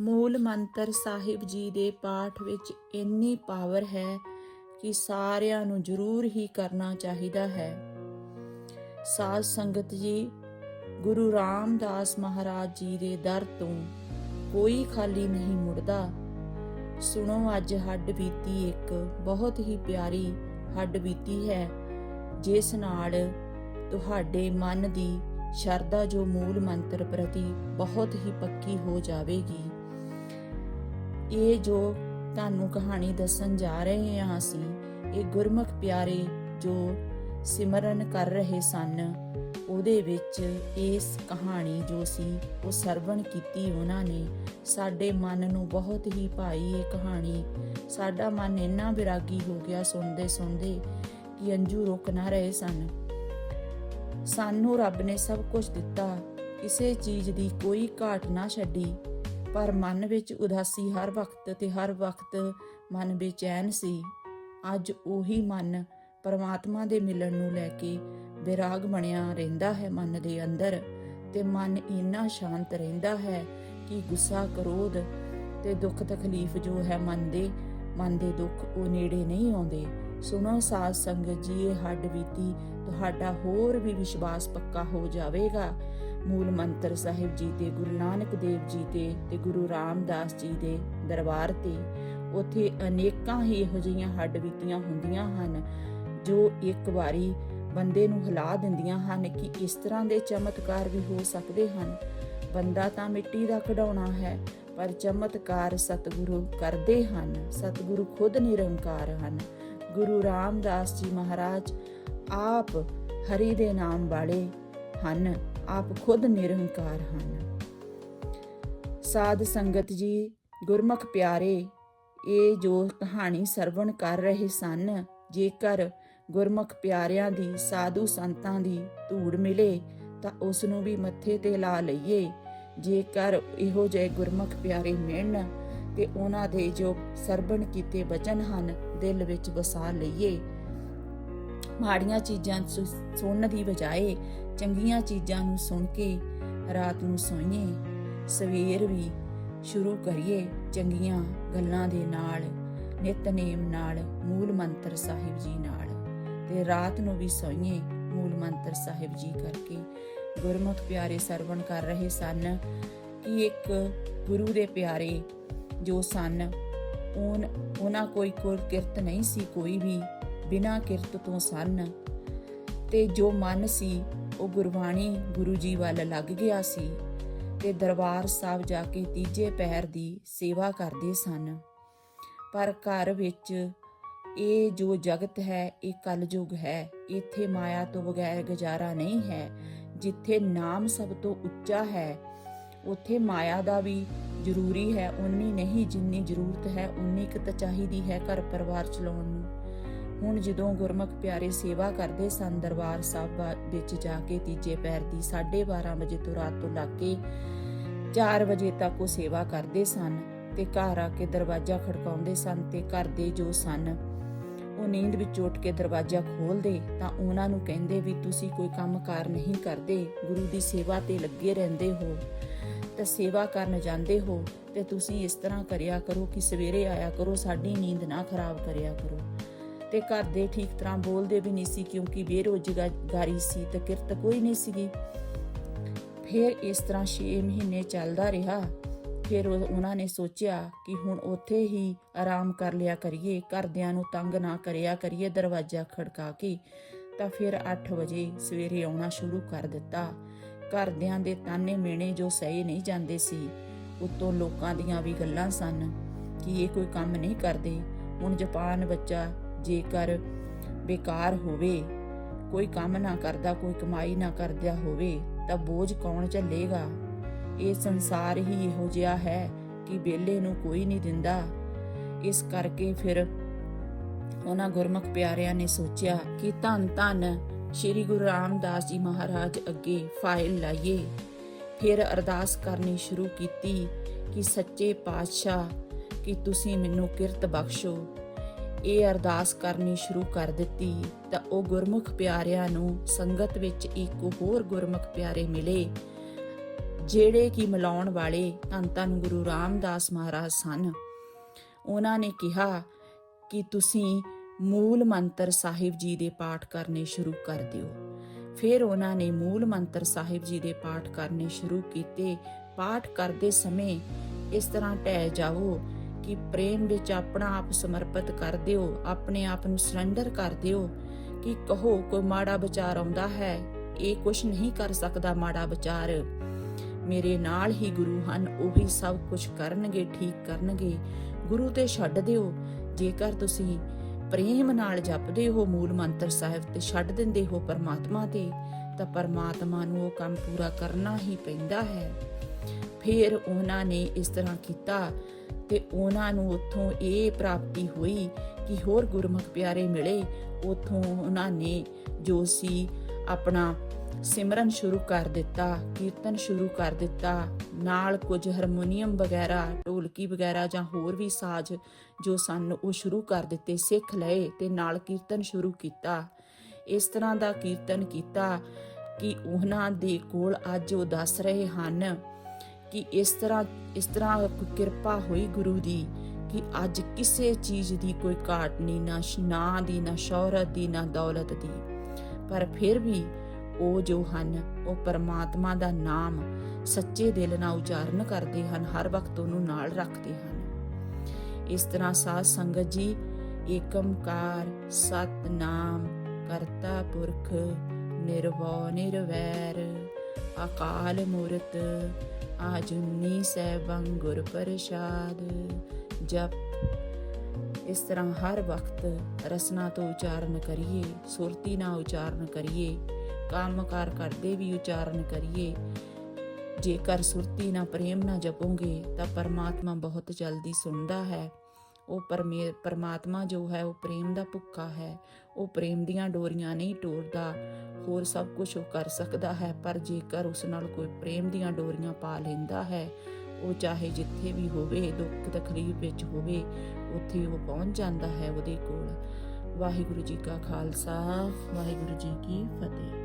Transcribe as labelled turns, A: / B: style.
A: ਮੂਲ ਮੰਤਰ ਸਾਹਿਬ ਜੀ ਦੇ ਪਾਠ ਵਿੱਚ ਇੰਨੀ ਪਾਵਰ ਹੈ ਕਿ ਸਾਰਿਆਂ ਨੂੰ ਜ਼ਰੂਰ ਹੀ ਕਰਨਾ ਚਾਹੀਦਾ ਹੈ। ਸਾਧ ਸੰਗਤ ਜੀ, ਗੁਰੂ ਰਾਮਦਾਸ ਮਹਾਰਾਜ ਜੀ ਦੇ ਦਰ ਤੋਂ ਕੋਈ ਖਾਲੀ ਨਹੀਂ ਮੁੜਦਾ। ਸੁਣੋ, ਅੱਜ ਹੱਡ ਬੀਤੀ ਇੱਕ ਬਹੁਤ ਹੀ ਪਿਆਰੀ ਹੱਡ ਬੀਤੀ ਹੈ, ਜਿਸ ਨਾਲ ਤੁਹਾਡੇ ਮਨ ਦੀ ਸ਼ਰਧਾ ਜੋ ਮੂਲ ਮੰਤਰ ਪ੍ਰਤੀ ਬਹੁਤ ਹੀ ਪੱਕੀ ਹੋ ਜਾਵੇਗੀ। ਇਹ ਜੋ ਤੁਹਾਨੂੰ ਕਹਾਣੀ ਦੱਸਣ ਜਾ ਰਹੇ ਹਾਂ ਅਸੀਂ, ਇਹ ਗੁਰਮੁਖ ਪਿਆਰੇ ਜੋ ਸਿਮਰਨ ਕਰ ਰਹੇ ਸਨ, ਉਹਦੇ ਵਿੱਚ ਇਸ ਕਹਾਣੀ ਜੋ ਸੀ, ਉਹ ਸਰਵਣ ਕੀਤੀ ਉਹਨਾਂ ਨੇ। ਸਾਡੇ ਮਨ ਨੂੰ ਬਹੁਤ ਹੀ ਭਾਈ ਇਹ ਕਹਾਣੀ। ਸਾਡਾ ਮਨ ਇੰਨਾ ਵਿਰਾਗੀ ਹੋ ਗਿਆ ਸੁਣਦੇ ਸੁਣਦੇ ਕਿ ਅੰਜੂ ਰੁਕ ਨਾ ਰਹੇ ਸਨ। ਸਾਨੂੰ ਰੱਬ ਨੇ ਸਭ ਕੁਝ ਦਿੱਤਾ, ਕਿਸੇ ਚੀਜ਼ ਦੀ ਕੋਈ ਘਾਟ ਨਾ ਛੱਡੀ। ਪਰ ਮਨ ਵਿੱਚ ਉਦਾਸੀ ਹਰ ਵਕਤ ਤੇ ਹਰ ਵਕਤ ਮਨ ਬੇਚੈਨ ਸੀ। ਅੱਜ ਉਹੀ ਮਨ ਪਰਮਾਤਮਾ ਦੇ ਮਿਲਣ ਨੂੰ ਲੈ ਕੇ ਵਿਰਾਗ ਬਣਿਆ ਰਹਿੰਦਾ ਹੈ ਮਨ ਦੇ ਅੰਦਰ ਤੇ ਮਨ ਇੰਨਾ ਸ਼ਾਂਤ ਰਹਿੰਦਾ ਹੈ ਕਿ ਗੁੱਸਾ, ਕਰੋਧ ਤੇ ਦੁੱਖ ਤਕਲੀਫ ਜੋ ਹੈ ਮਨ ਦੇ ਮਨ ਦੇ ਦੁੱਖ ਉਹ ਨੇੜੇ ਨਹੀਂ ਆਉਂਦੇ। ਸੁਣੋ ਸਾਧ ਸੰਗਤ ਜੀ, ਇਹ ਹੱਡ ਬੀਤੀ, ਤੁਹਾਡਾ ਹੋਰ ਵੀ ਵਿਸ਼ਵਾਸ ਪੱਕਾ ਹੋ ਜਾਵੇਗਾ। ਮੂਲ ਮੰਤਰ ਸਾਹਿਬ ਜੀ ਤੇ ਗੁਰੂ ਨਾਨਕ ਦੇਵ ਜੀ ਤੇ ਤੇ ਗੁਰੂ ਰਾਮਦਾਸ ਜੀ ਦੇ ਦਰਬਾਰ ਤੇ, ਉਥੇ ਅਨੇਕਾਂ ਹੀ ਇਹੋ ਜਿਹੀਆਂ ਹੱਡ ਬੀਤੀਆਂ ਹੁੰਦੀਆਂ ਹਨ, ਜੋ ਇੱਕ ਵਾਰੀ ਬੰਦੇ ਨੂੰ ਹਿਲਾ ਦਿੰਦੀਆਂ ਹਨ ਕਿ ਇਸ ਤਰ੍ਹਾਂ ਦੇ ਚਮਤਕਾਰ ਵੀ ਹੋ ਸਕਦੇ ਹਨ। ਬੰਦਾ ਤਾਂ ਮਿੱਟੀ ਦਾ ਕਢਾਉਣਾ ਹੈ, ਪਰ ਚਮਤਕਾਰ ਸਤਿਗੁਰੂ ਕਰਦੇ ਹਨ, ਸਤਿਗੁਰੂ ਖੁਦ ਨਿਰੰਕਾਰ ਹਨ। ਗੁਰੂ ਰਾਮਦਾਸ ਜੀ ਮਹਾਰਾਜ ਆਪ ਹਰੀ ਦੇ ਨਾਮ ਵਾਲੇ ਹਨ, ਆਪ ਖੁਦ ਨਿਰੰਕਾਰ ਹਨ। ਸਾਧ ਸੰਗਤ ਜੀ, ਗੁਰਮੁਖ ਪਿਆਰੇ, ਇਹ ਜੋ ਕਹਾਣੀ ਸਰਵਣ ਕਰ ਰਹੇ ਸਨ, ਜੇਕਰ ਗੁਰਮੁਖ ਪਿਆਰਿਆਂ ਦੀ, ਸਾਧੂ ਸੰਤਾਂ ਦੀ ਧੂੜ ਮਿਲੇ, ਤਾਂ ਉਸ ਨੂੰ ਵੀ ਮੱਥੇ ਤੇ ਲਾ ਲਈਏ। ਜੇਕਰ ਇਹੋ ਜਿਹੇ ਗੁਰਮੁਖ ਪਿਆਰੇ ਮਿਲਣ ਤੇ ਉਹਨਾਂ ਦੇ ਜੋ ਸਰਬਣ ਕੀਤੇ ਬਚਨ ਹਨ, ਦਿਲ ਵਿੱਚ ਵਸਾ ਲਈਏ। ਮਾੜੀਆਂ ਚੀਜ਼ਾਂ ਸੁਣਨ ਦੀ ਬਜਾਏ ਚੰਗੀਆਂ ਚੀਜ਼ਾਂ ਨੂੰ ਸੁਣ ਕੇ ਰਾਤ ਨੂੰ ਸੋਈਏ। ਸਵੇਰ ਵੀ ਸ਼ੁਰੂ ਕਰੀਏ ਚੰਗੀਆਂ ਗੱਲਾਂ ਦੇ ਨਾਲ, ਨਿਤਨੇਮ ਨਾਲ, ਮੂਲ ਮੰਤਰ ਸਾਹਿਬ ਜੀ ਨਾਲ। ਤੇ ਰਾਤ ਨੂੰ ਵੀ ਸੋਈਏ ਮੂਲ ਮੰਤਰ ਸਾਹਿਬ ਜੀ ਕਰਕੇ। ਗੁਰਮੁਖ ਪਿਆਰੇ ਸਰਵਣ ਕਰ ਰਹੇ ਸਨ ਕਿ ਇੱਕ ਗੁਰੂ ਦੇ ਪਿਆਰੇ ਜੋ ਸਨ ਉਹਨਾਂ ਕੋਈ ਕੋਲ ਕਿਰਤ ਨਹੀਂ ਸੀ, ਕੋਈ ਵੀ ਬਿਨਾ ਕਿਰਤ ਤੋਂ ਸਨ। ਤੇ ਜੋ ਮਨ ਸੀ, ਉਹ ਗੁਰਬਾਣੀ ਗੁਰੂ ਜੀ ਵੱਲ ਲੱਗ ਗਿਆ ਸੀ ਤੇ ਦਰਬਾਰ ਸਾਹਿਬ ਜਾ ਕੇ ਤੀਜੇ ਪਹਿਰ ਦੀ ਸੇਵਾ ਕਰਦੇ ਸਨ। ਪਰ ਘਰ ਵਿੱਚ ਇਹ ਜੋ ਜਗਤ ਹੈ, ਇਹ ਕਲਯੁਗ ਹੈ, ਇੱਥੇ ਮਾਇਆ ਤੋਂ ਬਗੈਰ ਗੁਜ਼ਾਰਾ ਨਹੀਂ ਹੈ। ਜਿੱਥੇ ਨਾਮ ਸਭ ਤੋਂ ਉੱਚਾ ਹੈ, ਉੱਥੇ ਮਾਇਆ ਦਾ ਵੀ ਜ਼ਰੂਰੀ ਹੈ ਉਨੀ ਨਹੀਂ ਜਿੰਨੀ ਜ਼ਰੂਰਤ ਹੈ ਉਨੀ ਕੁ ਤਾਂ ਚਾਹੀਦੀ ਹੈ ਘਰ ਪਰਿਵਾਰ ਚਲਾਉਣ ਨੂੰ। ਹੁਣ ਜਦੋਂ ਗੁਰਮੁਖ ਪਿਆਰੇ ਸੇਵਾ ਕਰਦੇ ਸਨ, ਦਰਬਾਰ ਸਾਹਿਬ ਵਿੱਚ ਜਾ ਕੇ ਤੀਜੇ ਪੈਰ ਦੀ 12:30 ਵਜੇ ਤੋਂ ਰਾਤ ਤੋਂ ਲੱਗ ਕੇ 4 ਵਜੇ ਤੱਕ ਉਹ ਸੇਵਾ ਕਰਦੇ ਸਨ ਤੇ ਘਰ ਆ ਕੇ ਦਰਵਾਜ਼ਾ ਖੜਕਾਉਂਦੇ ਸਨ ਤੇ ਘਰ ਦੇ ਜੋ ਸਨ, ਉਹ ਨੀਂਦ ਵਿੱਚ ਉੱਠ ਕੇ ਦਰਵਾਜ਼ਾ ਖੋਲਦੇ ਤਾਂ ਉਹਨਾਂ ਨੂੰ ਕਹਿੰਦੇ ਵੀ, ਤੁਸੀਂ ਕੋਈ ਕੰਮ ਕਾਰ ਨਹੀਂ ਕਰਦੇ, ਗੁਰੂ ਦੀ ਸੇਵਾ ਤੇ ਲੱਗੇ ਰਹਿੰਦੇ ਹੋ। ਤਾਂ ਸੇਵਾ ਕਰਨ ਜਾਂਦੇ ਹੋ ਤੇ ਤੁਸੀਂ ਇਸ ਤਰ੍ਹਾਂ ਕਰਿਆ ਕਰੋ ਕਿ ਸਵੇਰੇ ਆਇਆ ਕਰੋ, ਸਾਡੀ ਨੀਂਦ ਨਾ ਖਰਾਬ ਕਰਿਆ ਕਰੋ। ਤੇ ਘਰ ਦੇ ਠੀਕ ਤਰ੍ਹਾਂ ਬੋਲਦੇ ਵੀ ਨਹੀਂ ਸੀ ਕਿਉਂਕਿ ਬੇਰੋਜ਼ਗਾਰੀ ਸੀ ਤੇ ਕਿਰਤ ਕੋਈ ਨਹੀਂ ਸੀਗੀ। ਫਿਰ ਇਸ ਤਰ੍ਹਾਂ 6 ਮਹੀਨੇ ਚੱਲਦਾ ਰਿਹਾ। ਫਿਰ ਉਹਨਾਂ ਨੇ ਸੋਚਿਆ ਕਿ ਹੁਣ ਉੱਥੇ ਹੀ ਆਰਾਮ ਕਰ ਲਿਆ ਕਰੀਏ, ਘਰਦਿਆਂ ਨੂੰ ਤੰਗ ਨਾ ਕਰਿਆ ਕਰੀਏ ਦਰਵਾਜ਼ਾ ਖੜਕਾ ਕੇ। ਤਾਂ ਫਿਰ 8 ਵਜੇ ਸਵੇਰੇ ਆਉਣਾ ਸ਼ੁਰੂ ਕਰ ਦਿੱਤਾ। ਘਰਦਿਆਂ ਦੇ ਤਾਨੇ ਮੇਣੇ ਜੋ ਸਹੀ ਨਹੀਂ ਜਾਂਦੇ ਸੀ, ਉਤੋਂ ਲੋਕਾਂ ਦੀਆਂ ਵੀ ਗੱਲਾਂ ਸਨ ਕਿ ਇਹ ਕੋਈ ਕੰਮ ਨਹੀਂ ਕਰਦੇ। ਹੁਣ ਜਾਪਾਨ ਬੱਚਾ ਜੇਕਰ ਬੇਕਾਰ ਹੋਵੇ, ਕੋਈ ਕੰਮ ਨਾ ਕਰਦਾ, ਕੋਈ ਕਮਾਈ ਨਾ ਕਰਦਿਆ ਹੋਵੇ, ਤਾਂ ਬੋਝ ਕੌਣ ਝੱਲੇਗਾ? ਇਹ ਸੰਸਾਰ ਹੀ ਇਹੋ ਜਿਹਾ ਹੈ ਕਿ ਬੇਲੇ ਨੂੰ ਕੋਈ ਨਹੀਂ ਦਿੰਦਾ। ਇਸ ਕਰਕੇ ਫਿਰ ਉਹਨਾਂ ਗੁਰਮੁਖ ਪਿਆਰਿਆਂ ਨੇ ਸੋਚਿਆ ਕਿ ਧੰਨ ਧੰਨ ਸ੍ਰੀ ਗੁਰੂ ਰਾਮਦਾਸ ਜੀ ਮਹਾਰਾਜ ਅੱਗੇ ਫਾਈਲ ਲਾਈਏ। ਫਿਰ ਅਰਦਾਸ ਕਰਨੀ ਸ਼ੁਰੂ ਕੀਤੀ ਕਿ, ਸੱਚੇ ਪਾਤਸ਼ਾਹ, ਕਿ ਤੁਸੀਂ ਮੈਨੂੰ ਕਿਰਤ ਬਖਸ਼ੋ। ਇਹ ਅਰਦਾਸ ਕਰਨੀ ਸ਼ੁਰੂ ਕਰ ਦਿੱਤੀ ਤਾਂ ਉਹ ਗੁਰਮੁਖ ਪਿਆਰਿਆਂ ਨੂੰ ਸੰਗਤ ਵਿੱਚ ਇੱਕ ਹੋਰ ਗੁਰਮੁਖ ਪਿਆਰੇ ਮਿਲੇ, ਜਿਹੜੇ ਕਿ ਮਿਲਾਉਣ ਵਾਲੇ ਧੰਨ ਧੰਨ ਗੁਰੂ ਰਾਮਦਾਸ ਮਹਾਰਾਜ ਸਨ। ਉਹਨਾਂ ਨੇ ਕਿਹਾ ਕਿ, ਤੁਸੀਂ ਮੂਲ ਮੰਤਰ ਸਾਹਿਬ ਜੀ ਦੇ ਪਾਠ ਕਰਨੇ ਸ਼ੁਰੂ ਕਰ ਦਿਓ। ਫਿਰ ਉਹਨਾਂ ਨੇ ਮੂਲ ਮੰਤਰ ਸਾਹਿਬ ਜੀ ਦੇ ਪਾਠ ਕਰਨੇ ਸ਼ੁਰੂ ਕੀਤੇ। ਪਾਠ ਕਰਦੇ ਸਮੇਂ ਇਸ ਤਰ੍ਹਾਂ ਟਹਿ ਜਾਓ ਕਿ ਪ੍ਰੇਮ ਵਿੱਚ ਆਪਣਾ ਆਪ ਸਮਰਪਿਤ ਕਰ ਦਿਓ, ਆਪਣੇ ਆਪ ਨੂੰ ਸਰੈਂਡਰ ਕਰ ਦਿਓ ਕਿ ਕਹੋ, ਕੋਈ ਮਾੜਾ ਵਿਚਾਰ ਆਉਂਦਾ ਹੈ? ਇਹ ਕੁਝ ਨਹੀਂ ਕਰ ਸਕਦਾ ਮਾੜਾ ਵਿਚਾਰ। ਮੇਰੇ ਨਾਲ ਹੀ ਗੁਰੂ ਹਨ, ਉਹੀ ਸਭ ਕੁਝ ਕਰਨਗੇ, ਠੀਕ ਕਰਨਗੇ। ਗੁਰੂ ਤੇ ਛੱਡ ਦਿਓ। ਜੇਕਰ ਤੁਸੀਂ ਪ੍ਰੇਮ ਨਾਲ ਜਪਦੇ ਹੋ ਮੂਲ ਮੰਤਰ ਸਾਹਿਬ ਤੇ ਛੱਡ ਦਿੰਦੇ ਹੋ ਪਰਮਾਤਮਾ ਤੇ, ਤਾਂ ਪਰਮਾਤਮਾ ਨੂੰ ਉਹ ਕੰਮ ਪੂਰਾ ਕਰਨਾ ਹੀ ਪੈਂਦਾ ਹੈ। ਫਿਰ ਉਹਨਾਂ ਨੇ ਇਸ ਤਰ੍ਹਾਂ ਕੀਤਾ ਤੇ ਉਹਨਾਂ ਨੂੰ ਉੱਥੋਂ ਇਹ ਪ੍ਰਾਪਤੀ ਹੋਈ ਕਿ ਹੋਰ ਗੁਰਮੁਖ ਪਿਆਰੇ ਮਿਲੇ। ਉੱਥੋਂ ਉਹਨਾਂ ਨੇ ਜੋ ਸੀ ਆਪਣਾ ਸਿਮਰਨ ਸ਼ੁਰੂ ਕਰ ਦਿੱਤਾ, ਕੀਰਤਨ ਸ਼ੁਰੂ ਕਰ ਦਿੱਤਾ, ਨਾਲ ਕੁਝ ਹਾਰਮੋਨੀਅਮ ਵਗੈਰਾ, ਢੋਲਕੀ ਵਗੈਰਾ ਜਾਂ ਹੋਰ ਵੀ ਸਾਜ਼ ਜੋ ਸਨ ਉਹ ਸ਼ੁਰੂ ਕਰ ਦਿੱਤੇ, ਸਿੱਖ ਲਏ ਤੇ ਨਾਲ ਕੀਰਤਨ ਸ਼ੁਰੂ ਕੀਤਾ। ਇਸ ਤਰ੍ਹਾਂ ਦਾ ਕੀਰਤਨ ਕੀਤਾ ਕਿ ਉਹਨਾਂ ਦੇ ਕੋਲ ਅੱਜ ਉਹ ਦੱਸ ਰਹੇ ਹਨ ਕਿ ਇਸ ਤਰ੍ਹਾਂ ਇਸ ਤਰ੍ਹਾਂ ਕਿਰਪਾ ਹੋਈ ਗੁਰੂ ਦੀ ਕਿ ਅੱਜ ਕਿਸੇ ਚੀਜ਼ ਦੀ ਕੋਈ ਘਾਟ ਨਹੀਂ, ਨਾ ਦੀ, ਨਾ ਸ਼ੌਹਰਤ ਦੀ, ਨਾ ਦੌਲਤ ਦੀ। ਪਰ ਫਿਰ ਵੀ ਉਹ ਜੋ ਹਨ, ਉਹ ਪਰਮਾਤਮਾ ਦਾ ਨਾਮ ਸੱਚੇ ਦਿਲ ਨਾਲ ਉਚਾਰਨ ਕਰਦੇ ਹਨ, ਹਰ ਵਕਤ ਉਹਨੂੰ ਨਾਲ ਰੱਖਦੇ ਹਨ। ਇਸ ਤਰ੍ਹਾਂ ਸਾਧ ਸੰਗਤ ਜੀ ਏਕਮਕਾਰ ਸਤਨਾਮ, ਕਰਤਾ ਪੁਰਖ ਨਿਰਭਉ ਨਿਰਵੈਰ, ਅਕਾਲ ਮੂਰਤ, ਆਜੁਨੀ ਸੈਭੰ ਗੁਰ ਪ੍ਰਸਾਦ, ਜਪ। ਇਸ ਤਰ੍ਹਾਂ ਹਰ ਵਕਤ ਰਸਨਾ ਤੋਂ ਉਚਾਰਨ ਕਰੀਏ, ਸੁਰਤੀ ਨਾਲ ਉਚਾਰਨ ਕਰੀਏ ਕੰਮਕਾਰ ਕਰਦੇ ਵੀ ਉਚਾਰਨ ਕਰੀਏ। ਜੇਕਰ ਸੁਰਤੀ ਨਾਲ ਪ੍ਰੇਮ ਨਾਲ ਜਪੋਗੇ, ਤਾਂ ਪਰਮਾਤਮਾ ਬਹੁਤ ਜਲਦੀ ਸੁਣਦਾ ਹੈ। ਉਹ ਪਰਮੇ, ਪਰਮਾਤਮਾ ਜੋ ਹੈ, ਉਹ ਪ੍ਰੇਮ ਦਾ ਭੁੱਖਾ ਹੈ। ਉਹ ਪ੍ਰੇਮ ਦੀਆਂ ਡੋਰੀਆਂ ਨਹੀਂ ਟੋੜਦਾ ਹੋਰ ਸਭ ਕੁਝ ਉਹ ਕਰ ਸਕਦਾ ਹੈ। ਪਰ ਜੇਕਰ ਉਸ ਨਾਲ ਕੋਈ ਪ੍ਰੇਮ ਦੀਆਂ ਡੋਰੀਆਂ ਪਾ ਲੈਂਦਾ ਹੈ, ਉਹ ਚਾਹੇ ਜਿੱਥੇ ਵੀ ਹੋਵੇ, ਦੁੱਖ ਤਕਲੀਫ ਵਿੱਚ ਹੋਵੇ, ਉੱਥੇ ਉਹ ਪਹੁੰਚ ਜਾਂਦਾ ਹੈ ਉਹਦੇ ਕੋਲ। ਵਾਹਿਗੁਰੂ ਜੀ ਕਾ ਖਾਲਸਾ, ਵਾਹਿਗੁਰੂ ਜੀ ਕੀ ਫਤਿਹ।